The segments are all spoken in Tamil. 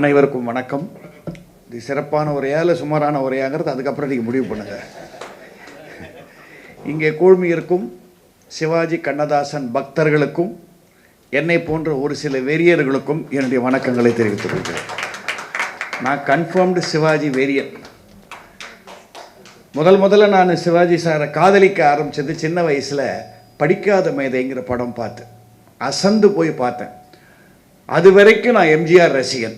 அனைவருக்கும் வணக்கம். இது சிறப்பான உரையா இல்லை சுமாரான உரையாங்கிறது அதுக்கப்புறம் நீங்கள் முடிவு பண்ணுங்க. இங்கே கூழ்மி இருக்கும் சிவாஜி கண்ணதாசன் பக்தர்களுக்கும் என்னை போன்ற ஒரு சில வெறியர்களுக்கும் என்னுடைய வணக்கங்களை தெரிவித்துக் கொள்கிறேன். நான் கன்ஃபார்ம்டு சிவாஜி வெறியன். முதல் முதல்ல நான் சிவாஜி சாரை காதலிக்க ஆரம்பிச்சது சின்ன வயசில் படிக்காத மேதைங்கிற படம் பார்த்தேன் அசந்து போய் பார்த்தேன். அது வரைக்கும் நான் எம்ஜிஆர் ரசிகன்.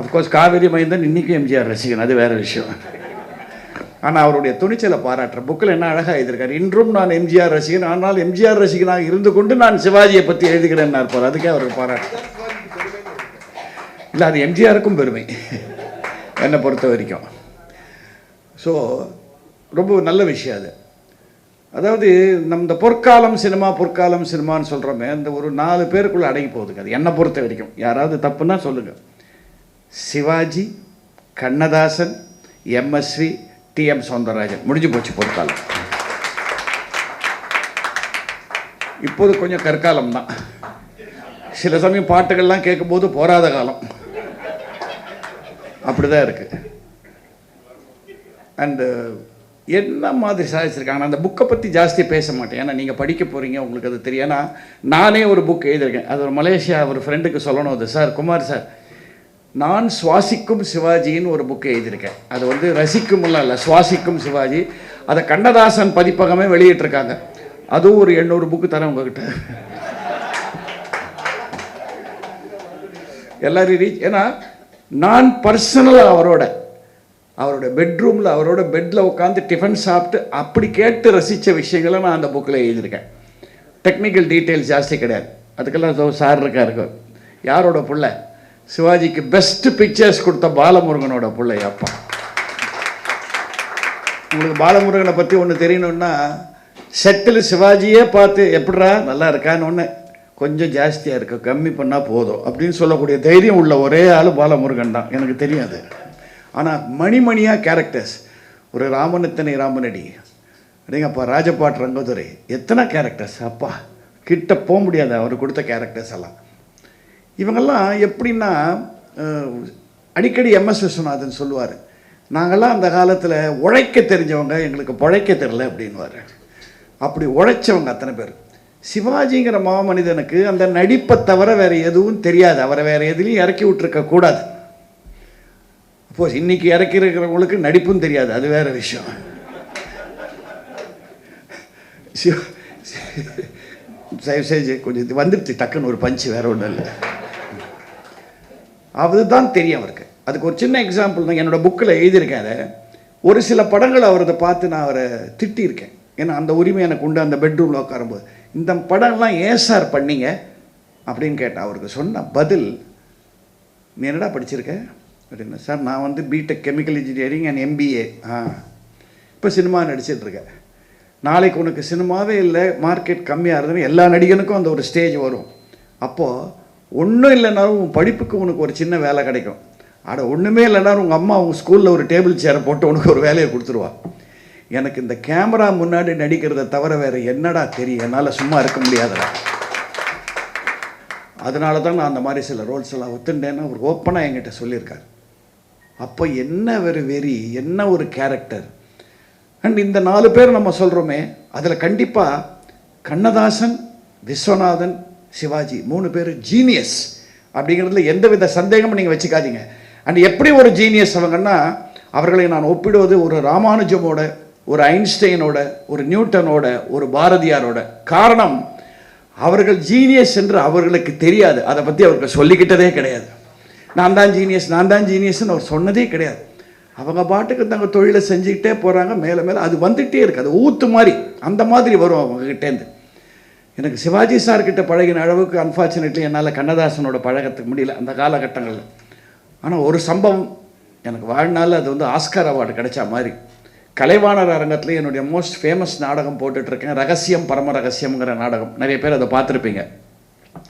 அஃப்கோர்ஸ் காவேரி மைந்தன் இன்றைக்கும் எம்ஜிஆர் ரசிகன் அது வேற விஷயம். ஆனால் அவருடைய துணிச்சலை பாராட்டுற புக்கில் என்ன அழகாக எழுதியிருக்காரு இன்றும் நான் எம்ஜிஆர் ரசிகன் ஆனால் எம்ஜிஆர் ரசிகனாக இருந்து கொண்டு நான் சிவாஜியை பற்றி எழுதுகிறேன்னு இருப்பார் அதுக்கே அவருக்கு பாராட்டு. இல்லை அது எம்ஜிஆருக்கும் பெருமை என்னை பொறுத்த வரைக்கும். ஸோ ரொம்ப நல்ல விஷயம் அது. அதாவது நம்ம இந்த பொற்காலம் சினிமா பொற்காலம் சினிமான்னு சொல்கிறோமே அந்த ஒரு நாலு பேருக்குள்ளே அடங்கி போகுதுங்க அது. என்னை பொறுத்த வரைக்கும். யாராவது தப்புன்னா சொல்லுங்கள் சிவாஜி கண்ணதாசன் எம்எஸ்வி டிஎம் சௌந்தரராஜன் முடிஞ்சு போச்சு பொற்காலம். இப்போது கொஞ்சம் கற்காலம் தான் சில சமயம் பாட்டுகள்லாம் கேட்கும்போது போராத காலம். அப்படிதான் இருக்கு. அண்டு uh, என்ன மாதிரி சாதிச்சிருக்காங்க நான் அந்த புக்கை பற்றி ஜாஸ்தி பேச மாட்டேன். ஏன்னா நீங்கள் படிக்க போகிறீங்க உங்களுக்கு அது தெரியும். ஏன்னா நானே ஒரு புக் எழுதியிருக்கேன். அது ஒரு மலேசியா ஒரு ஃப்ரெண்டுக்கு சொல்லணும். அது சார் குமார் சார் நான் சுவாசிக்கும் சிவாஜின்னு ஒரு புக்கு எழுதியிருக்கேன். அது வந்து ரசிக்கும்லாம் இல்லை சுவாசிக்கும் சிவாஜி. அதை கண்ணதாசன் பதிப்பகமே வெளியிட்டிருக்காங்க. அதுவும் ஒரு எண்ணூறு புக்கு தரேன் உங்ககிட்ட. எல்லாரும் ரீச் ஏன்னா நான் பர்சனலாக அவரோட அவரோட பெட்ரூமில் அவரோட பெட்டில் உட்காந்து டிஃபன் சாப்பிட்டு அப்படி கேட்டு ரசித்த விஷயங்களை நான் அந்த புக்கில் எழுதியிருக்கேன். டெக்னிக்கல் டீட்டெயில்ஸ் ஜாஸ்தி கிடையாது. அதுக்கெல்லாம் ஏதோ சார் இருக்கா இருக்கு யாரோட பிள்ளை? சிவாஜிக்கு பெஸ்ட் பிக்சர்ஸ் கொடுத்த பாலமுருகனோட பிள்ளை அப்பா உங்களுக்கு பாலமுருகனை பற்றி ஒன்று தெரியணுன்னா செட்டில் சிவாஜியே பார்த்து எப்படா நல்லா இருக்கான்னு ஒன்று கொஞ்சம் ஜாஸ்தியாக இருக்கு கம்மி பண்ணால் போதும். அப்படின்னு சொல்லக்கூடிய தைரியம் உள்ள ஒரே ஆள் பாலமுருகன் தான். எனக்கு தெரியாது ஆனால் மணிமணியாக கேரக்டர்ஸ் ஒரு ராமனத்தனை ராமனடி? அப்படிங்கப்பா ராஜபாட் ரங்கதுரை. எத்தனை கேரக்டர்ஸ் அப்பா கிட்ட போக முடியாது அவர் கொடுத்த கேரக்டர்ஸ் எல்லாம். இவங்கெல்லாம் எப்படின்னா அடிக்கடி எம்எஸ் விஸ்வநாதன் சொல்லுவார் நாங்கள்லாம் அந்த காலத்தில் உழைக்க தெரிஞ்சவங்க எங்களுக்கு பழைக்க தெரில அப்படின்வார் அப்படி உழைச்சவங்க அத்தனை பேர். சிவாஜிங்கிற மாமனிதனுக்கு அந்த நடிப்பை தவிர வேறு எதுவும் தெரியாது. அவரை வேறு எதுலையும் இறக்கி விட்டுருக்க கூடாது. அப்போஸ் இன்னைக்கு இறக்கி இருக்கிறவங்களுக்கு நடிப்பும் தெரியாது. அது வேறு விஷயம். சிவ- தயவு செஞ்சு கொஞ்சம் வந்துடுச்சு டக்குன்னு ஒரு பஞ்சு வேற ஒன்றும் இல்லை. அதுதான் தெரியும் அவருக்கு. அதுக்கு ஒரு சின்ன எக்ஸாம்பிள் தான் என்னோடய புக்கில் எழுதியிருக்கேன் அதை. ஒரு சில படங்கள் அவரதை பார்த்து நான் அவரை திட்டியிருக்கேன். ஏன்னா அந்த உரிமை எனக்கு உண்டு அந்த பெட்ரூமில் உட்காரும்போது. இந்த படம்லாம் ஏன் சார் பண்ணீங்க? அப்படின்னு கேட்டேன். அவருக்கு சொன்ன பதில் நீ என்னடா படிச்சிருக்க? அப்படின்னு. சார் நான் வந்து BTech chemical engineering and MBA ஆ. இப்போ சினிமா நடிச்சிட்டு இருக்கேன் நாளைக்கு உனக்கு சினிமாவே இல்லை மார்க்கெட் கம்மியாக இருந்தது எல்லா நடிகனுக்கும் அந்த ஒரு ஸ்டேஜ் வரும். அப்போது ஒன்றும் இல்லைனாலும் உன் படிப்புக்கு உனக்கு ஒரு சின்ன வேலை கிடைக்கும். அட ஒன்றுமே இல்லைனாலும் உங்கள் அம்மா உங்கள் ஸ்கூலில் ஒரு டேபிள் சேரை போட்டு உனக்கு ஒரு வேலையை கொடுத்துருவா. எனக்கு இந்த கேமரா முன்னாடி நடிக்கிறத தவிர வேறு என்னடா தெரியும்? என்னால் சும்மா இருக்க முடியாதுடா. அதனால தான் நான் அந்த மாதிரி சில ரோல்ஸ் எல்லாம் ஒத்துண்டேன்னு அவர் ஓப்பனாக என்கிட்ட சொல்லியிருக்காரு. அப்போ என்ன ஒரு வெறி என்ன ஒரு கேரக்டர் அண்ட் இந்த நாலு பேர் நம்ம சொல்கிறோமே அதில் கண்டிப்பாக கண்ணதாசன் விஸ்வநாதன் சிவாஜி. மூணு பேர் ஜீனியஸ் அப்படிங்கிறதுல எந்த வித சந்தேகமும் நீங்கள் வச்சுக்காதீங்க. அண்ட் எப்படி ஒரு ஜீனியஸ் அவங்கன்னா அவர்களை நான் ஒப்பிடுவது ஒரு ராமானுஜமோட ஒரு ஐன்ஸ்டைனோட ஒரு நியூட்டனோட ஒரு பாரதியாரோட. காரணம் அவர்கள் ஜீனியஸ் என்று அவர்களுக்கு தெரியாது. அதை பற்றி அவர்கள் சொல்லிக்கிட்டதே கிடையாது. நான் தான் ஜீனியஸ் நான் தான் ஜீனியஸ்னு அவர் சொன்னதே கிடையாது. அவங்க பாட்டுக்கு தங்க தொழிலை செஞ்சுக்கிட்டே போகிறாங்க மேலே மேலே அது வந்துகிட்டே இருக்குது அது ஊத்து மாதிரி அந்த மாதிரி வரும் அவங்ககிட்டேருந்து எனக்கு சிவாஜி சார்கிட்ட பழகின அளவுக்கு அன்ஃபார்ச்சுனேட்லி என்னால் கண்ணதாசனோட பழகத்துக்கு முடியல அந்த காலகட்டங்களில். ஆனால் ஒரு சம்பவம் எனக்கு வாழ்நாள் அது வந்து ஆஸ்கார் அவார்டு கிடைச்ச மாதிரி. கலைவாணர் அரங்கத்தில் என்னுடைய மோஸ்ட் ஃபேமஸ் நாடகம் போட்டுட்ருக்கேன். ரகசியம் பரம ரகசியம்ங்கிற நாடகம். நிறைய பேர் அதை பார்த்துருப்பீங்க.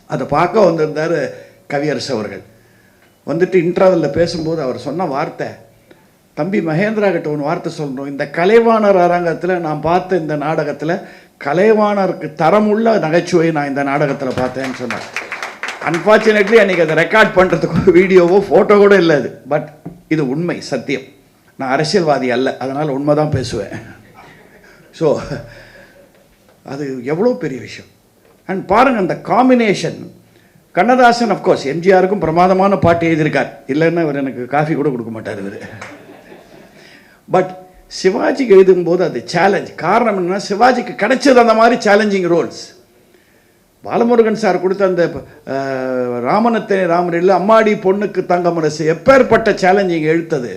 அதை பார்க்க வந்திருந்தார் கவியரசு அவர்கள். வந்துட்டு இன்டர்வலில் பேசும்போது அவர் சொன்ன வார்த்தை தம்பி மகேந்திரா கிட்ட ஒன்று வார்த்தை சொல்லணும் இந்த கலைவாணர் அரங்கத்தில் நான் பார்த்த இந்த நாடகத்தில் கலைவாணருக்கு தரமுள்ள நகைச்சுவை நான் இந்த நாடகத்தில் பார்த்தேன்னு சொன்னார். அன்ஃபார்ச்சுனேட்லி அன்றைக்கி அதை ரெக்கார்ட் பண்ணுறதுக்கு வீடியோவோ ஃபோட்டோ கூட இல்லை அது. பட் இது உண்மை சத்தியம். நான் அரசியல்வாதி அல்ல அதனால் உண்மை தான் பேசுவேன். ஸோ அது எவ்வளோ பெரிய விஷயம். அண்ட் பாருங்கள் அந்த காம்பினேஷன் கண்ணதாசன் அஃப்கோர்ஸ் எம்ஜிஆருக்கும் பிரமாதமான பாட்டு எழுதியிருக்கார். இல்லைன்னா இவர் எனக்கு காஃபி கூட கொடுக்க மாட்டார் இவர். பட் சிவாஜிக்கு எழுதும்போது அது சேலஞ்ச் காரணம் என்னன்னா சிவாஜிக்கு கிடைச்சது அந்த மாதிரி சேலஞ்சிங் ரோல்ஸ் பாலமுருகன் சார் கொடுத்த அந்த ராமனத்தனை ராமனத்தை ராமரில் அம்மாடி பொண்ணுக்கு தங்கமரசு எப்பேற்பட்ட சேலஞ்சிங் எழுத்தது.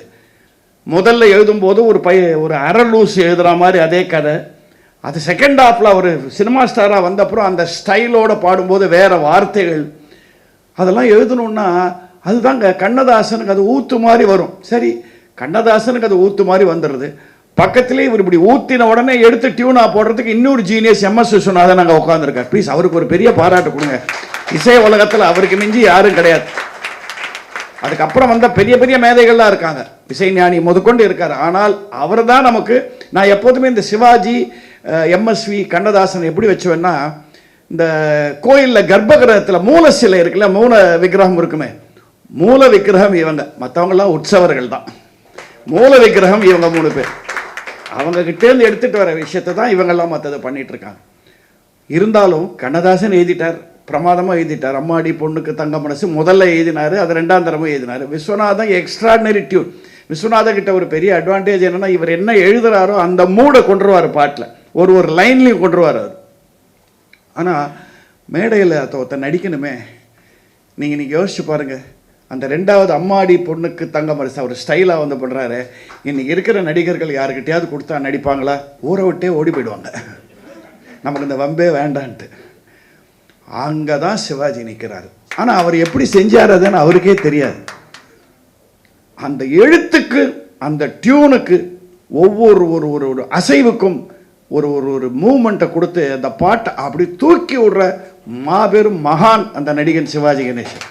முதல்ல எழுதும்போது ஒரு பைய ஒரு அரலூஸ் எழுதுகிற மாதிரி அதே கதை. அது செகண்ட் ஹாஃபில் அவர் சினிமா ஸ்டாராக வந்தப்புறம் அந்த ஸ்டைலோட பாடும்போது வேறு வார்த்தைகள். அதெல்லாம் எழுதணுன்னா அதுதாங்க கண்ணதாசனுக்கு அது ஊத்து மாதிரி வரும். சரி கண்ணதாசனுக்கு அது ஊத்து மாதிரி வந்துடுது பக்கத்திலே இவர் இப்படி ஊத்தின உடனே எடுத்து டியூனா போடுறதுக்கு இன்னொரு ஜீனியஸ் எம்எஸ் விஸ்வநாதன் நாங்கள் உட்காந்துருக்கார் ப்ளீஸ் அவருக்கு ஒரு பெரிய பாராட்டு கொடுங்க. இசை உலகத்தில் அவருக்கு மிஞ்சி யாரும் கிடையாது. அதுக்கப்புறம் வந்த பெரிய பெரிய மேதைகள்லாம் இருக்காங்க. இசை ஞானி முதற்கொண்டு இருக்கார். ஆனால் அவர் தான் நமக்கு நான் எப்போதுமே இந்த சிவாஜி எம்எஸ்வி கண்ணதாசன் எப்படி வச்சுவேன்னா இந்த கோயிலில் கர்ப்பகிரகத்தில் மூல சிலை இருக்குல்ல மூல விக்கிரகம் இருக்குமே. மூல விக்கிரகம் இவங்க. மற்றவங்களாம் உற்சவர்கள் தான். மூல விக்கிரகம் இவங்க மூணு பேர். அவங்க கிட்டேருந்து எடுத்துகிட்டு வர விஷயத்தை தான் இவங்கெல்லாம் மற்றதை பண்ணிட்டு இருக்காங்க இருந்தாலும் கண்ணதாசன் எழுதிட்டார் பிரமாதமாக எழுதிட்டார். அம்மாடி பொண்ணுக்கு தங்க மனசு முதல்ல எழுதினார் அது ரெண்டாம் தரமும் எழுதினார். விஸ்வநாதன் எக்ஸ்ட்ராடினரி டியூன் விஸ்வநாதன் கிட்ட ஒரு பெரிய அட்வான்டேஜ் என்னன்னா இவர் என்ன எழுதுகிறாரோ அந்த மூடை கொண்டுருவார் பாட்டில். ஒரு ஒரு லைன்லையும் கொண்டுருவார் அவர். ஆனால் மேடையில் ஒருத்த நடிக்கணுமே. நீங்கள் நீங்கள் யோசிச்சு பாருங்கள் அந்த ரெண்டாவது அம்மாடி பொண்ணுக்கு தங்கம் அவர் ஸ்டைலாக வந்து பண்ணுறாரு இன்னைக்கு இருக்கிற நடிகர்கள் யாருக்கிட்டையாவது கொடுத்தா நடிப்பாங்களா? ஊரை விட்டே ஓடி போயிடுவாங்க. நமக்கு இந்த வம்பே வேண்டான்ட்டு. அங்கே தான் சிவாஜி நிற்கிறாரு ஆனால் அவர் எப்படி செஞ்சார் அதுன்னு அவருக்கே தெரியாது. அந்த எழுத்துக்கு அந்த டியூனுக்கு ஒவ்வொரு ஒரு ஒரு ஒரு அசைவுக்கும் ஒரு ஒரு ஒரு மூமெண்ட்டை கொடுத்து அந்த பாட்டை அப்படி தூக்கி விடுற மாபெரும் மகான் அந்த நடிகன் சிவாஜி கணேசன்.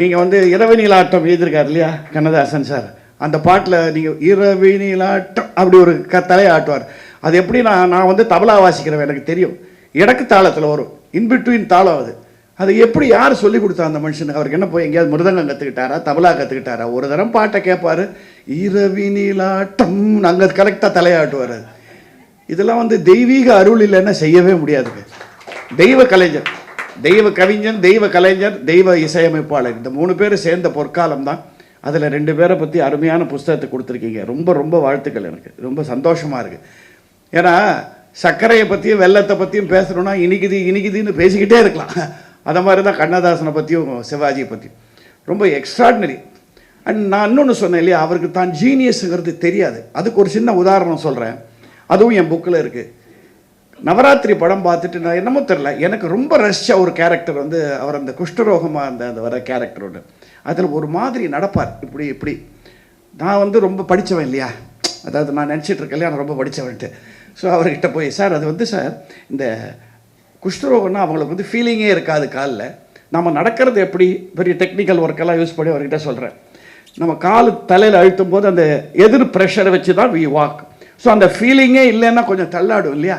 நீங்கள் வந்து இரவு நீலாட்டம் எழுதியிருக்காரு இல்லையா கண்ணதாசன் சார். அந்த பாட்டில் நீங்கள் இரவு நீலாட்டம் அப்படி ஒரு க தலையாட்டுவார் அது எப்படி நான் நான் வந்து தபலா வாசிக்கிறவன் எனக்கு தெரியும். இடக்கு தாளத்தில் வரும். இன்பிட்வீன் தாளம் அது. அது எப்படி யார் சொல்லி கொடுத்தா அந்த மனுஷனுக்கு அவருக்கு என்ன போய் எங்கேயாவது மிருதங்கம் கற்றுக்கிட்டாரா தபலா கற்றுக்கிட்டாரா ஒரு தரம் பாட்டை கேட்பார் இரவி நீலாட்டம் அங்கே கரெக்டாக தலையாட்டுவார் அது இதெல்லாம் வந்து தெய்வீக அருள் இல்லைன்னா செய்யவே முடியாதுங்க. தெய்வ கலைஞர். தெய்வ கவிஞன் தெய்வ கலைஞர் தெய்வ இசையமைப்பாளர். இந்த மூணு பேர் சேர்ந்த பொற்காலம் தான். அதில் ரெண்டு பேரை பற்றி அருமையான புஸ்தகத்தை கொடுத்துருக்கீங்க. ரொம்ப ரொம்ப வாழ்த்துக்கள் எனக்கு. ரொம்ப சந்தோஷமாக இருக்குது ஏன்னா சர்க்கரையை பற்றியும் வெள்ளத்தை பற்றியும் பேசுகிறோன்னா இனிக்குது இனிக்குதுன்னு பேசிக்கிட்டே இருக்கலாம். அதை மாதிரி தான் கண்ணதாசனை பற்றியும் சிவாஜியை பற்றியும் ரொம்ப எக்ஸ்ட்ராடினரி அண்ட் நான் இன்னொன்று சொன்னேன் இல்லையா அவருக்கு தான் ஜீனியஸுங்கிறது தெரியாது. அதுக்கு ஒரு சின்ன உதாரணம் சொல்கிறேன் அதுவும் என் புக்கில் இருக்குது நவராத்திரி படம் பார்த்துட்டு நான் என்னமோ தெரில எனக்கு ரொம்ப ரசிச்ச ஒரு கேரக்டர் வந்து அவர் அந்த குஷ்டரோகமாக அந்த அந்த வர கேரக்டரோட அதில் ஒரு மாதிரி நடப்பார். இப்படி இப்படி. நான் வந்து ரொம்ப படித்தவன் இல்லையா? அதாவது நான் நினச்சிட்டு இருக்கேன் இல்லையா நான் ரொம்ப படித்தவன்ட்டு ஸோ அவர்கிட்ட போய் சார் அது வந்து சார் இந்த குஷ்டரோகம்னா அவங்களுக்கு வந்து ஃபீலிங்கே இருக்காது காலில். நம்ம நடக்கிறது எப்படி? பெரிய டெக்னிக்கல் ஒர்க்கெல்லாம் யூஸ் பண்ணி அவர்கிட்ட சொல்கிறேன் நம்ம கால் தலையில் அழுத்தும் போது அந்த எதிர் ப்ரெஷரை வச்சு தான் வி வாக் ஸோ அந்த ஃபீலிங்கே இல்லைன்னா கொஞ்சம் தள்ளாடும் இல்லையா?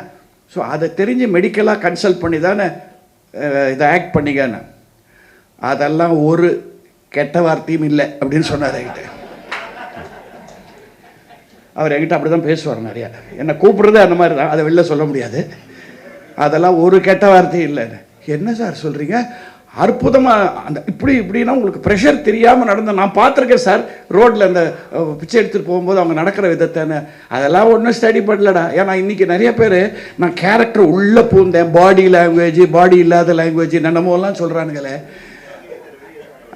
ஸோ அதை தெரிஞ்சு மெடிக்கலாக கன்சல்ட் பண்ணி தானே இதை ஆக்ட் பண்ணிங்கன்னு அதெல்லாம் ஒரு கெட்ட வார்த்தையும் இல்லை அப்படின்னு சொன்னார் என்கிட்ட. அவர் என்கிட்ட அப்படி தான் பேசுவார் நிறையா. என்னை கூப்பிட்றது அந்த மாதிரி தான். அதை வெளில சொல்ல முடியாது. அதெல்லாம் ஒரு கெட்ட வார்த்தையும் இல்லை என்ன சார் சொல்கிறீங்க அற்புதமாக அந்த இப்படி இப்படின்னா உங்களுக்கு ப்ரெஷர் தெரியாமல் நடந்த நான் பார்த்துருக்கேன் சார் ரோட்டில் அந்த பிச்சை எடுத்துகிட்டு போகும்போது அவங்க நடக்கிற விதத்தான அதெல்லாம் ஒன்றும் ஸ்டடி பண்ணலடா. ஏன்னா இன்றைக்கி நிறைய பேர் நான் கேரக்டர் உள்ளே பூந்தேன் பாடி லாங்குவேஜ் பாடி இல்லாத லாங்குவேஜ் என்னமோலாம் சொல்கிறானுங்களே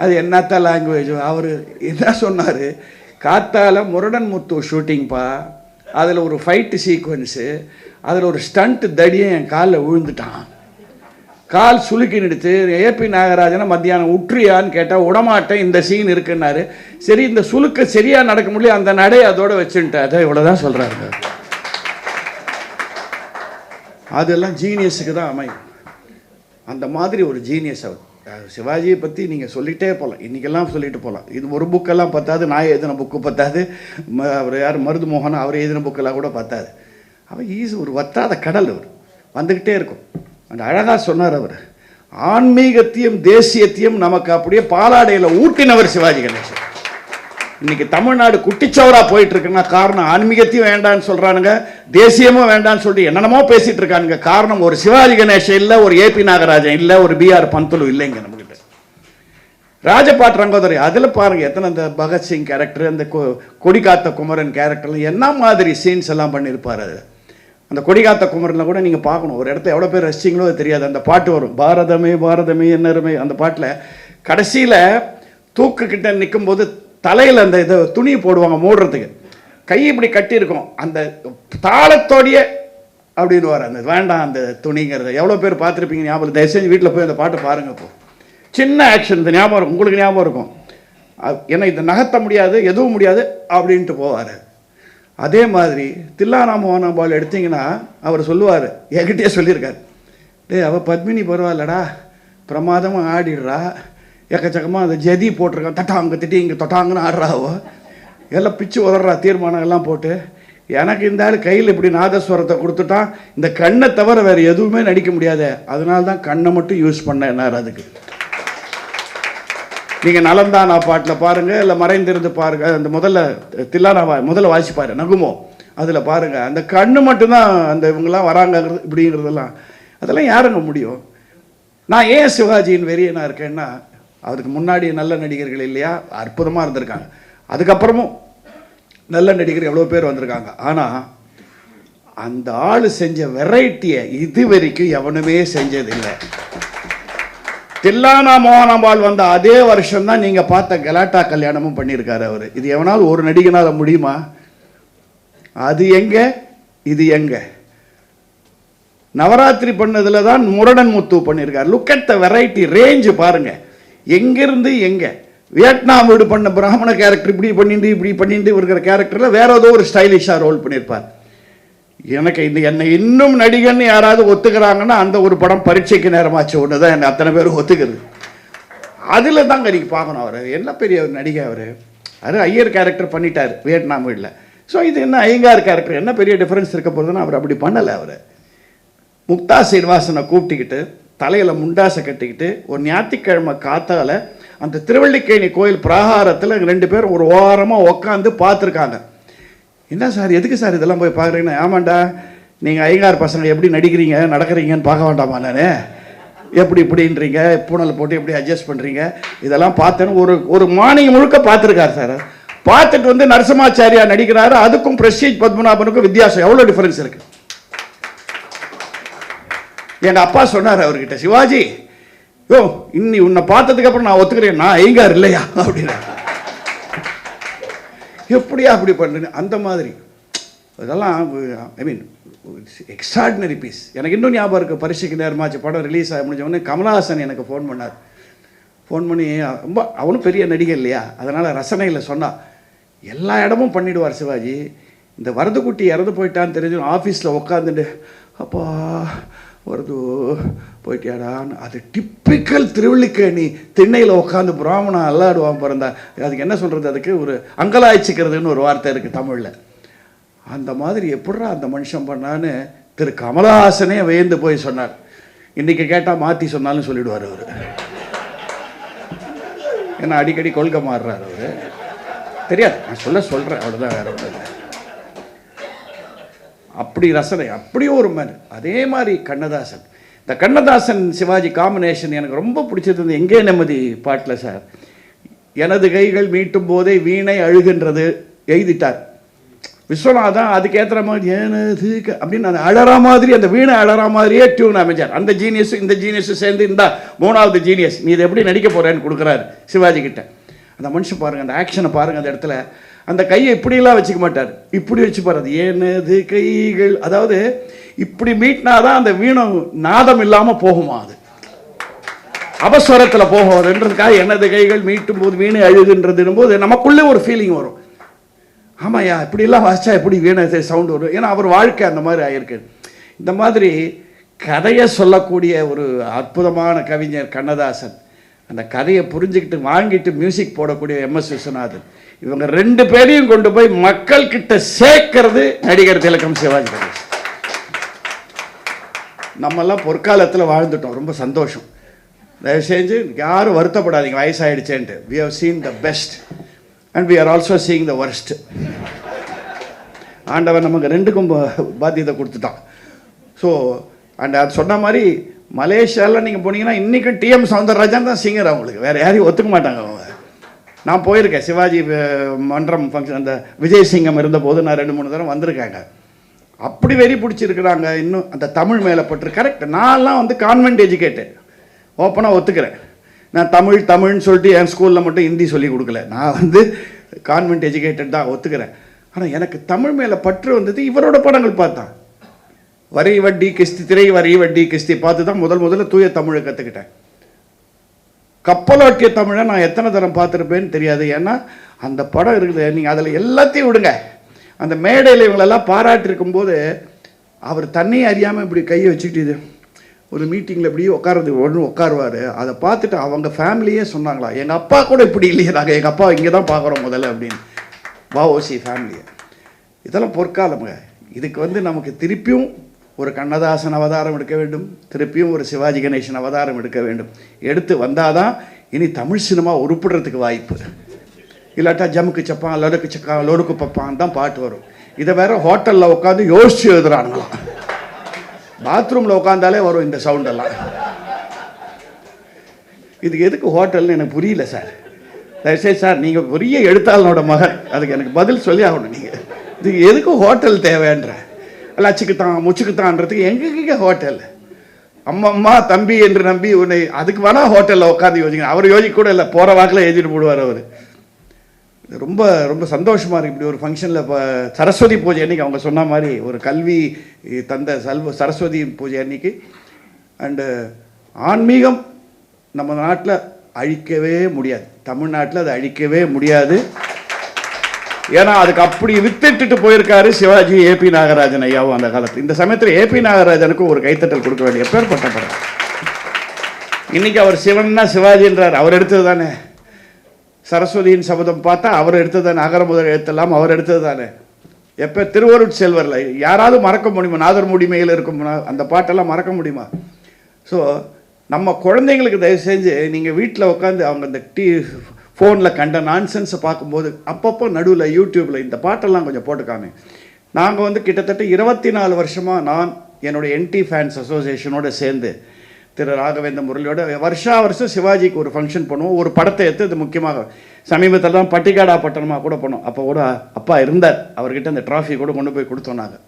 அது என்னத்த லாங்குவேஜ் அவர் என்ன சொன்னார்? காத்தால முரடன் முத்து ஷூட்டிங்ப்பா அதில் ஒரு ஃபைட்டு சீக்வன்ஸு அதில் ஒரு ஸ்டண்ட் தடியை என் காலில் விழுந்துட்டான். கால் சுளுக்கி நிடுத்து ஏபி நாகராஜனை மத்தியானம் உற்றியான்னு கேட்டால் உடமாட்டேன் இந்த சீன் இருக்குன்னாரு. சரி இந்த சுலுக்க சரியாக நடக்க முடியல அந்த நடை அதோட வச்சுன்ட்டு அதை இவ்வளோதான் சொல்கிறாருங்க அதெல்லாம் ஜீனியஸுக்கு தான் அமையும். அந்த மாதிரி ஒரு ஜீனியஸ் அவர். சிவாஜியை பற்றி நீங்கள் சொல்லிகிட்டே போகலாம் இன்றைக்கெல்லாம் சொல்லிட்டு போகலாம் இது ஒரு புக்கெல்லாம் பத்தாது நான் எழுதின புக்கு பத்தாது. ம- அவர் யார்? மருது மோகன் அவர் எழுதின புக்கெல்லாம் கூட பத்தாது. அவர் ஈஸி ஒரு வத்தாத கடல் அவர். வந்துக்கிட்டே இருக்கும். அந்த அழகாக சொன்னார் அவர். ஆன்மீகத்தையும் தேசியத்தையும் நமக்கு அப்படியே பாலாடையில் ஊட்டினவர் சிவாஜி கணேசன். இன்னைக்கு தமிழ்நாடு குட்டிச்சவராக போயிட்டு இருக்குன்னா காரணம் ஆன்மீகத்தையும் வேண்டான்னு சொல்கிறானுங்க தேசியமும் வேண்டாம்னு சொல்லிட்டு என்னென்னமோ பேசிட்டு இருக்கானுங்க. காரணம் ஒரு சிவாஜி கணேசன் இல்லை ஒரு ஏபி நாகராஜன் இல்லை ஒரு பிஆர் பந்துலு இல்லைங்க நம்மகிட்ட. ராஜபாட் ரங்கோதரி அதில் பாருங்க எத்தனை அந்த பகத்சிங் கேரக்டர் அந்த கொ- கொடிகாத்த குமரன் கேரக்டர்லாம் என்ன மாதிரி சீன்ஸ் எல்லாம் பண்ணியிருப்பார் அது அந்த கொடிகாத்த குமரனில் கூட நீங்கள் பார்க்கணும். ஒரு இடத்த எவ்வளோ பேர் ரசிச்சிங்களோ அது தெரியாது. அந்த பாட்டு வரும். பாரதமே பாரதமே என்னருமே அந்த பாட்டில் கடைசியில் தூக்குக்கிட்ட நிற்கும்போது தலையில் அந்த இதை துணி போடுவாங்க மூடுறதுக்கு. கை இப்படி கட்டியிருக்கும். அந்த தாளத்தோடைய அப்படின்னு வர அந்த வேண்டாம் அந்த துணிங்கிறத. எவ்வளோ பேர் பார்த்துருப்பீங்க ஞாபகம்? தயவு செஞ்சு வீட்டில் போய் அந்த பாட்டு பாருங்கள் இப்போ சின்ன ஆக்ஷன் இந்த ஞாபகம் இருக்கும். உங்களுக்கு ஞாபகம் இருக்கும். ஏன்னா இதை நகர்த்த முடியாது எதுவும் முடியாது அப்படின்ட்டு போவார். அதே மாதிரி தில்லானா பால் எடுத்தீங்கன்னா அவர் சொல்லுவார் என்கிட்டயே சொல்லியிருக்காரு. டேய் அவள் பத்மினி பரவாயில்லடா பிரமாதமாக ஆடிடுறா. எக்கச்சக்கமாக அந்த ஜதி போட்டிருக்கான் தட்டாங்க திட்டி இங்கே தொட்டாங்கன்னு ஆடுறா எல்லாம் பிச்சு உதறா தீர்மானம் எல்லாம் போட்டு. எனக்கு இந்த ஆள் கையில் இப்படி நாதஸ்வரத்தை கொடுத்துட்டான். இந்த கண்ணை தவிர வேறு எதுவுமே நடிக்க முடியாது. அதனால தான் கண்ணை மட்டும் யூஸ் பண்ணேன்னார் அதுக்கு. நீங்கள் நலந்தானா பாட்டில் பாருங்கள் இல்லை மறைந்திருந்து பாருங்க அந்த முதல்ல தில்லானா வா முதல்ல வாசிப்பாரு நகுமோ அதில் பாருங்கள் அந்த கண்ணு மட்டும்தான் அந்த இவங்கெல்லாம் வராங்கங்கிறது இப்படிங்கிறதெல்லாம். அதெல்லாம் யாருங்க முடியும்? நான் ஏன் சிவாஜியின் வெறியனாக இருக்கேன்னா அதுக்கு முன்னாடி நல்ல நடிகர்கள் இல்லையா? அற்புதமாக இருந்திருக்காங்க. அதுக்கப்புறமும் நல்ல நடிகர் எவ்வளோ பேர் வந்திருக்காங்க. ஆனால் அந்த ஆள் செஞ்ச வெரைட்டியை இது வரைக்கும் எவனுமே செஞ்சதில்லை. தில்லானா மோகனாம்பாள் வந்த அதே வருஷம்தான் நீங்கள் நீங்க பார்த்த கலாட்டா கல்யாணமும் பண்ணியிருக்காரு அவர். இது எவனால் ஒரு நடிகனால முடியுமா? அது எங்க? இது எங்க? நவராத்திரி பண்ணதுல தான் முரடன் முத்து பண்ணியிருக்காரு. Look at the variety range பாருங்க. எங்கிருந்து எங்க? வியட்நாம் வீடு பண்ண பிராமண கேரக்டர் இப்படி பண்ணிட்டு இப்படி பண்ணிட்டு இருக்கிற கேரக்டர்ல வேற ஏதோ ஒரு ஸ்டைலிஷாக ரோல் பண்ணியிருப்பார். எனக்கு இந்த என்னை இன்னும் நடிகன் யாராவது ஒத்துக்கிறாங்கன்னா அந்த ஒரு படம் பரீட்சைக்கு நேரமாச்சு. ஒன்று தான் என்னை அத்தனை பேரும் ஒத்துக்கிறது. அதில் தாங்க நீங்கள் பார்க்கணும் அவர். என்ன பெரிய ஒரு நடிகை அவர்? அது ஐயர் கேரக்டர் பண்ணிட்டார் வியட்நாம் வீட்டில் ஸோ இது என்ன ஐயங்கார் கேரக்டர் என்ன பெரிய டிஃப்ரென்ஸ் இருக்க போகிறதுன்னு அவர் அப்படி பண்ணலை அவர். முக்தா சீனிவாசனை கூப்பிட்டுக்கிட்டு தலையில் முண்டாசை கட்டிக்கிட்டு ஒரு ஞாயிற்றுக்கிழமை காத்தால் அந்த திருவள்ளிக்கேணி கோயில் பிராகாரத்தில் ரெண்டு பேரும் ஒரு ஓரமாக உட்காந்து பார்த்துருக்காங்க. என்ன சார் எதுக்கு சார் இதெல்லாம் போய் பார்க்குறீங்கன்னா? ஆமாண்டா நீங்கள் ஐங்கார் பசங்க எப்படி நடிக்கிறீங்க நடக்கிறீங்கன்னு பார்க்க வேண்டாமா நான்? எப்படி இப்படின்றீங்க பூனல் போட்டு எப்படி அட்ஜஸ்ட் பண்ணுறீங்க இதெல்லாம் பார்த்தேன்னு ஒரு ஒரு மானியம் முழுக்க பார்த்துருக்காரு சார். பார்த்துட்டு வந்து நரசிம்மாச்சாரியா நடிக்கிறாரு அதுக்கும் பிரஸ்டீஜ் பத்மநாபனுக்கும் வித்தியாசம். எவ்வளோ டிஃபரன்ஸ் இருக்கு? எங்கள் அப்பா சொன்னார் அவர்கிட்ட சிவாஜி யோ இன்னி உன்னை பார்த்ததுக்கு அப்புறம் நான் ஒத்துக்கிறேன். நான் ஐங்கார் இல்லையா? அப்படின்னா எப்படியா அப்படி பண்ணுன்னு அந்த மாதிரி. அதெல்லாம் ஐ மீன் எக்ஸ்ட்ராடினரி பீஸ் எனக்கு இன்னும் ஞாபகம் இருக்குது பரிசுக்கு நேரமாச்சு படம் ரிலீஸ் ஆகி முடிஞ்ச உடனே கமலஹாசன் எனக்கு ஃபோன் பண்ணார். ஃபோன் பண்ணி ரொம்ப அவனும் பெரிய நடிகர் இல்லையா? அதனால் ரசனையில் சொன்னா. எல்லா இடமும் பண்ணிவிடுவார் சிவாஜி. இந்த வரதுக்குட்டி இறந்து போயிட்டான்னு தெரிஞ்சு ஆஃபீஸில் உட்காந்துட்டு அப்பா வருதோ போயிட்டியாடான்னு அது டிப்பிக்கல் திருவள்ளிக்கேணி திண்ணையில் உட்காந்து பிராமணா அல்லாடுவான் பிறந்தா. அதுக்கு என்ன சொல்கிறது அதுக்கு? ஒரு அங்கலாய்ச்சிக்கிறதுன்னு ஒரு வார்த்தை இருக்குது தமிழில். அந்த மாதிரி எப்படா அந்த மனுஷன் பண்ணான்னு திரு கமலஹாசனே வியந்து போய் சொன்னார். இன்றைக்கி கேட்டால் மாற்றி சொன்னாலும் சொல்லிவிடுவார் அவர். ஏன்னா அடிக்கடி கொள்கை மாறுறாரு அவர். தெரியாது. நான் சொல்ல சொல்கிறேன் அவ்வளோதான் வேறு ஒன்றும் இல்லை. அப்படி ரசனை அப்படி ஒரு மேன். அதே மாதிரி கண்ணதாசன். இந்த கண்ணதாசன் சிவாஜி காம்பினேஷன் எனக்கு ரொம்ப பிடிச்சது எங்கே நிம்மதி பாட்டில் சார்? எனது கைகள் மீட்டும் போதே வீணை அழுகின்றது எழுதிட்டார். விஸ்வநாதன் அதுக்கேற்ற மாதிரி எனது அப்படின்னு அந்த அழறா மாதிரி அந்த வீணை அழறா மாதிரியே டியூன் அமைச்சார் அந்த ஜீனியஸ் இந்த ஜீனியஸ் சேர்ந்து இந்த மூணாவது ஜீனியஸ் நீ இதை எப்படி நடிக்க போகிறேன்னு கொடுக்குறாரு சிவாஜி கிட்ட. அந்த மனுஷன் பாருங்க அந்த ஆக்ஷனை பாருங்க அந்த இடத்துல. அந்த கையை இப்படியெல்லாம் வச்சுக்க மாட்டார். இப்படி வச்சுப்பார் அது ஏனது கைகள்? அதாவது இப்படி மீட்டினாதான் அந்த வீணம் நாதம் இல்லாமல் போகுமா அது? அபஸ்வரத்தில் போகுதுன்றதுக்காக எனது கைகள்? மீட்டும் போது வீணை அழுகுன்றதுன்னும் போது நமக்குள்ளே ஒரு ஃபீலிங் வரும். ஆமாயா இப்படிலாம் வாசிச்சா எப்படி வீணை சவுண்ட் வரும்? ஏன்னா அவர் வாழ்க்கை அந்த மாதிரி ஆயிருக்கு. இந்த மாதிரி கதையை சொல்லக்கூடிய ஒரு அற்புதமான கவிஞர் கண்ணதாசன் அந்த கதையை புரிஞ்சுக்கிட்டு வாங்கிட்டு மியூசிக் போடக்கூடிய எம்எஸ் விஸ்வநாதன். இவங்க ரெண்டு பேரையும் கொண்டு போய் மக்கள் கிட்ட சேர்க்கறது நடிகர் திலக்கம் சிவாஜி கணேஷ் நம்மெல்லாம் பொற்காலத்தில் வாழ்ந்துட்டோம். ரொம்ப சந்தோஷம். தயவு செஞ்சு யாரும் வருத்தப்படாதீங்க. வயசாயிடுச்சேன்ட்டு. We have seen the best and we are also seeing the worst ஆண்டவன் நமக்கு ரெண்டுக்கும் பாத்தியத்தை கொடுத்துட்டான். ஸோ அண்ட் அது சொன்ன மாதிரி மலேசியாவில் நீங்கள் போனீங்கன்னா இன்றைக்கும் டிஎம் சவுந்தரராஜன் தான் சிங்கர் அவங்களுக்கு. வேறு யாரையும் ஒத்துக்க மாட்டாங்க அவங்க. நான் போயிருக்கேன். சிவாஜி மன்றம் ஃபங்க்ஷன் அந்த விஜய் சிங்கம் இருந்தபோது நான் ரெண்டு மூணு தடவை வந்திருக்காங்க. அப்படி வெறி பிடிச்சிருக்கிறாங்க. இன்னும் அந்த தமிழ் மேலே பற்று கரெக்ட் நான்லாம் வந்து கான்வென்ட் எஜுகேட்டட் ஓப்பனாக ஒத்துக்கிறேன். நான் தமிழ் தமிழ்னு சொல்லிட்டு என் ஸ்கூலில் மட்டும் ஹிந்தி சொல்லி கொடுக்கல. நான் வந்து கான்வென்ட் எஜுகேட்டட் தான் ஒத்துக்கிறேன். ஆனால் எனக்கு தமிழ் மேலே பற்று வந்தது இவரோட படங்கள் பார்த்தான். வரி வட்டி கிஸ்தி திரை வரி வட்டி கிஸ்தி பார்த்து தான் முதல் முதல்ல தூய தமிழை கற்றுக்கிட்டேன் கப்பலாட்டிய தமிழை நான் எத்தனை தரம் பார்த்துருப்பேன்னு தெரியாது. ஏன்னா அந்த படம் இருக்குது. நீங்கள் அதில் எல்லாத்தையும் விடுங்க. அந்த மேடையில் இவங்களெல்லாம் பாராட்டிருக்கும் போது அவர் தன்னையே அறியாமல் இப்படி கையை வச்சுக்கிட்டு இது ஒரு மீட்டிங்கில் இப்படி உட்காரது ஒன்று உட்காருவார். அதை பார்த்துட்டு அவங்க ஃபேமிலியே சொன்னாங்களா எங்கள் அப்பா கூட இப்படி இல்லையே நாங்கள் எங்கள் அப்பா இங்கே தான் பார்க்குறோம் முதல்ல அப்படின்னு. வா ஓசி ஃபேமிலியை. இதெல்லாம் பொற்காலமுங்க. இதுக்கு வந்து நமக்கு திருப்பியும் ஒரு கண்ணதாசன் அவதாரம் எடுக்க வேண்டும் திருப்பியும் ஒரு சிவாஜி கணேசன் அவதாரம் எடுக்க வேண்டும். எடுத்து வந்தால் தான் இனி தமிழ் சினிமா உருப்பிடுறதுக்கு வாய்ப்பு. இல்லாட்டா ஜமுக்கு சப்பான் லொடுக்கு சக்கா லொடுக்கு பப்பான் தான் பாட்டு வரும். இதை வேற ஹோட்டலில் உட்காந்து யோசிச்சு எழுதுறானுங்களாம். பாத்ரூமில் உட்காந்தாலே வரும் இந்த சவுண்டெல்லாம் இதுக்கு எதுக்கு ஹோட்டல்னு எனக்கு புரியல சார். தயவுசெய்து சார் நீங்கள் பெரிய எழுத்தாளனோட மகன். அதுக்கு எனக்கு பதில் சொல்லி ஆகணும் நீங்கள் இதுக்கு எதுக்கு ஹோட்டல் தேவைன்ற? லட்சுக்குத்தான் முச்சுக்குத்தான்றதுக்கு எங்கெங்க ஹோட்டல் அம்மா அம்மா தம்பி என்று நம்பி உன்னை அதுக்கு வேணா ஹோட்டலில் உட்காந்து யோசிக்கணும். அவர் யோசிக்க கூட இல்லை போகிற வாக்கில் எழுதிட்டு போடுவார் அவர். ரொம்ப ரொம்ப சந்தோஷமாக இருக்குது இப்படி ஒரு ஃபங்க்ஷனில் இப்போ சரஸ்வதி பூஜை அன்னைக்கு அவங்க சொன்ன மாதிரி ஒரு கல்வி தந்த சல்வ சரஸ்வதி பூஜை அன்னைக்கு. அண்டு ஆன்மீகம் நம்ம நாட்டில் அழிக்கவே முடியாது. தமிழ்நாட்டில் அதை அழிக்கவே முடியாது. ஏன்னா அதுக்கு அப்படி வித்துட்டு போயிருக்காரு சிவாஜி ஏபி நாகராஜன் ஐயாவும் அந்த காலத்தில். இந்த சமயத்தில் ஏபி நாகராஜனுக்கு ஒரு கைத்தட்டல் கொடுக்க வேண்டிய எப்பேற்பட்ட படம். இன்னைக்கு அவர் சிவன்னா சிவாஜின்றார். அவர் எடுத்தது தானே. சரஸ்வதியின் சபதம் பார்த்தா அவர் எடுத்தது தானே. அகர முதல் எழுத்தெல்லாம் அவர் எடுத்தது தானே. எப்போ திருவருட் செல்வரில் யாராவது மறக்க முடியுமா? நாதர் முடிமையில் இருக்கும் அந்த பாட்டெல்லாம் மறக்க முடியுமா? ஸோ நம்ம குழந்தைங்களுக்கு தயவு செஞ்சு நீங்கள் வீட்டில் உட்காந்து அவங்க இந்த டீ ஃபோனில் கண்ட நான்சென்ஸை பார்க்கும்போது அப்பப்போ நடுவில் யூடியூப்பில் இந்த பாட்டெல்லாம் கொஞ்சம் போட்டுக்காமே. நாங்கள் வந்து கிட்டத்தட்ட இருபத்தி நாலு வருஷமாக நான் என்னுடைய என்டி ஃபேன்ஸ் அசோசியேஷனோட சேர்ந்து திரு ராகவேந்திர முரளியோட வருஷா வருஷம் சிவாஜிக்கு ஒரு ஃபங்க்ஷன் பண்ணுவோம். ஒரு படத்தை எடுத்து இது முக்கியமாக சமீபத்தில் தான் பட்டிக்காடா பட்டணமாக கூட பண்ணோம் அப்போ கூட அப்பா இருந்தார். அவர்கிட்ட அந்த ட்ராஃபி கூட கொண்டு போய் கொடுத்தோம் நாங்கள்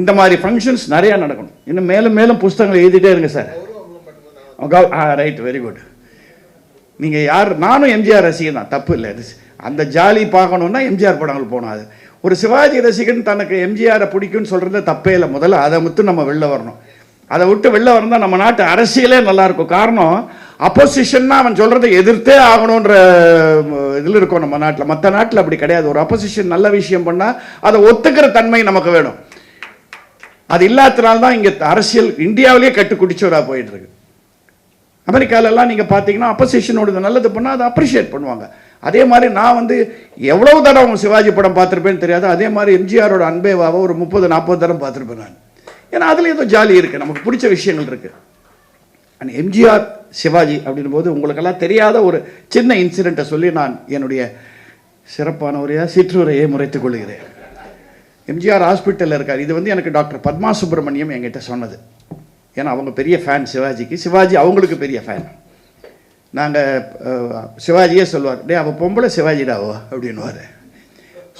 இந்த மாதிரி ஃபங்க்ஷன்ஸ் நிறையா நடக்கணும். இன்னும் மேலும் மேலும் புஸ்தகங்கள் எழுதிட்டே இருங்க sir. Ah right very good நீங்கள் யார் நானும் எம்ஜிஆர் ரசிகன் தான். தப்பு இல்லை அது அந்த ஜாலி பார்க்கணுன்னா எம்ஜிஆர் படங்கள் போகணும் அது ஒரு சிவாஜி ரசிகன் தனக்கு எம்ஜிஆரை பிடிக்கும்னு சொல்கிறது தப்பே இல்லை. முதல்ல அதை மட்டும் நம்ம வெளில வரணும். அதை விட்டு வெளில வரணும் நம்ம நாட்டு அரசியலே நல்லா இருக்கும் காரணம் அப்போசிஷன்னா அவன் சொல்கிறத எதிர்த்தே ஆகணுன்ற இதில் இருக்கும் நம்ம நாட்டில். மற்ற நாட்டில் அப்படி கிடையாது. ஒரு அப்போசிஷன் நல்ல விஷயம் பண்ணால் அதை ஒத்துக்கிற தன்மை நமக்கு வேணும். அது இல்லாதனால்தான் இங்கே அரசியல் இந்தியாவிலேயே கட்டு குடிச்சவராக அமெரிக்காலெல்லாம் நீங்கள் பார்த்தீங்கன்னா அப்போசிஷனோட நல்லது பண்ணால் அதை அப்ரிஷியேட் பண்ணுவாங்க. அதே மாதிரி நான் வந்து எவ்வளோ தடவை அவங்க சிவாஜி படம் பார்த்துருப்பேன்னு தெரியாது. அதே மாதிரி எம்ஜிஆரோட அன்பேவாவை ஒரு முப்பது நாற்பது தடவை பார்த்துருப்பேன் நான். ஏன்னா அதில் ஏதோ ஜாலி இருக்குது நமக்கு பிடிச்ச விஷயங்கள் இருக்குது அண்ட் எம்ஜிஆர் சிவாஜி அப்படின் போது உங்களுக்கெல்லாம் தெரியாத ஒரு சின்ன இன்சிடெண்ட்டை சொல்லி நான் என்னுடைய சிறப்பான உரையாக சிற்றுரையை முறைத்துக் கொள்கிறேன். எம்ஜிஆர் ஹாஸ்பிட்டலில் இருக்கார். இது வந்து எனக்கு டாக்டர் பத்மா சுப்பிரமணியம் என்கிட்ட சொன்னது. ஏன்னா அவங்க பெரிய ஃபேன் சிவாஜிக்கு. சிவாஜி அவங்களுக்கு பெரிய ஃபேன் நாங்கள் சிவாஜியே சொல்லுவார் டே அவள் பொம்பளை சிவாஜிடாவோ? அப்படின்வார்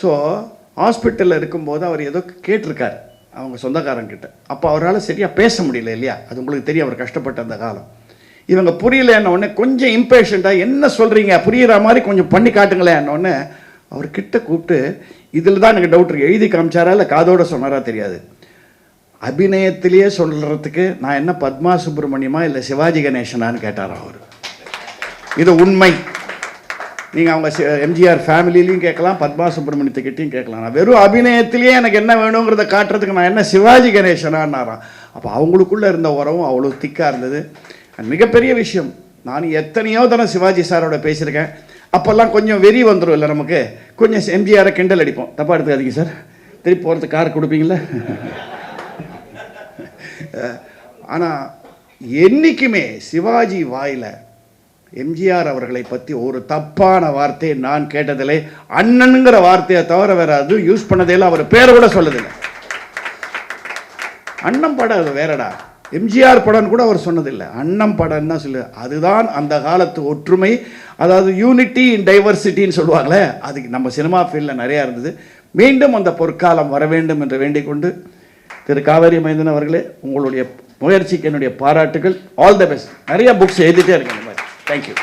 ஸோ ஹாஸ்பிட்டலில் இருக்கும்போது அவர் ஏதோ கேட்டிருக்கார் அவங்க சொந்தக்காரங்கிட்ட. அப்போ அவரால் சரியாக பேச முடியல இல்லையா? அது உங்களுக்கு தெரியும் அவர் கஷ்டப்பட்ட அந்த காலம். இவங்க புரியலன்ன உடனே கொஞ்சம் இம்பேஷண்ட்டாக என்ன சொல்கிறீங்க புரியுற மாதிரி கொஞ்சம் பண்ணி காட்டுங்களேன்னொடனே அவர் கிட்ட கூப்பிட்டு இதில் தான் எனக்கு டவுட் இருக்குது எழுதி காமிச்சாரா? இல்லை காதோட சொன்னாரா? தெரியாது. அபிநயத்திலேயே சொல்கிறதுக்கு நான் என்ன பத்மா சுப்பிரமணியமா இல்லை சிவாஜி கணேசனான்னு கேட்டார் அவர்? இது உண்மை. நீங்கள் அவங்க எம்ஜிஆர் ஃபேமிலிலையும் கேட்கலாம் பத்மா சுப்பிரமணியத்துக்கிட்டையும் கேட்கலாம். நான் வெறும் அபிநயத்திலேயே எனக்கு என்ன வேணுங்கிறத காட்டுறதுக்கு நான் என்ன சிவாஜி கணேசனான்னாராம். அப்போ அவங்களுக்குள்ளே இருந்த உறவும் அவ்வளோ திக்காக இருந்தது. மிகப்பெரிய விஷயம். நான் எத்தனையோ தடவை சிவாஜி சாரோட பேசியிருக்கேன். அப்போல்லாம் கொஞ்சம் வெறி வந்துடும் இல்லை நமக்கு. கொஞ்சம் எம்ஜிஆரை கிண்டல் அடிப்போம். தப்பாக எடுத்துக்காதீங்க சார். திருப்பி போகிறதுக்கு கார் கொடுப்பீங்களா ஆனால் என்னைக்குமே சிவாஜி வாயில எம்ஜிஆர் அவர்களை பற்றி ஒரு தப்பான வார்த்தையை நான் கேட்டதில்லை. அண்ணனுங்கிற வார்த்தையை தவிர வேற அதுவும் யூஸ் பண்ணதே அவர் பேரை கூட சொல்லதில்லை. அண்ணன் படம் அது வேறடா. எம்ஜிஆர் படம்னு கூட அவர் சொன்னதில்லை. அண்ணன் படம் தான் சொல்லு அதுதான் அந்த காலத்து ஒற்றுமை. அதாவது யூனிட்டி இன் டைவர்சிட்டின்னு சொல்லுவாங்களே அதுக்கு நம்ம சினிமா ஃபீல்டில் நிறையா இருந்தது. மீண்டும் அந்த பொற்காலம் வர வேண்டும் என்று வேண்டிக் கொண்டு திரு காவேரி மைந்தன் அவர்களே உங்களுடைய முயற்சிக்கு என்னுடைய பாராட்டுகள். ஆல் த பெஸ்ட் நிறைய புக்ஸ் எழுதிட்டே இருக்கேன் இந்த மாதிரி. தேங்க்யூ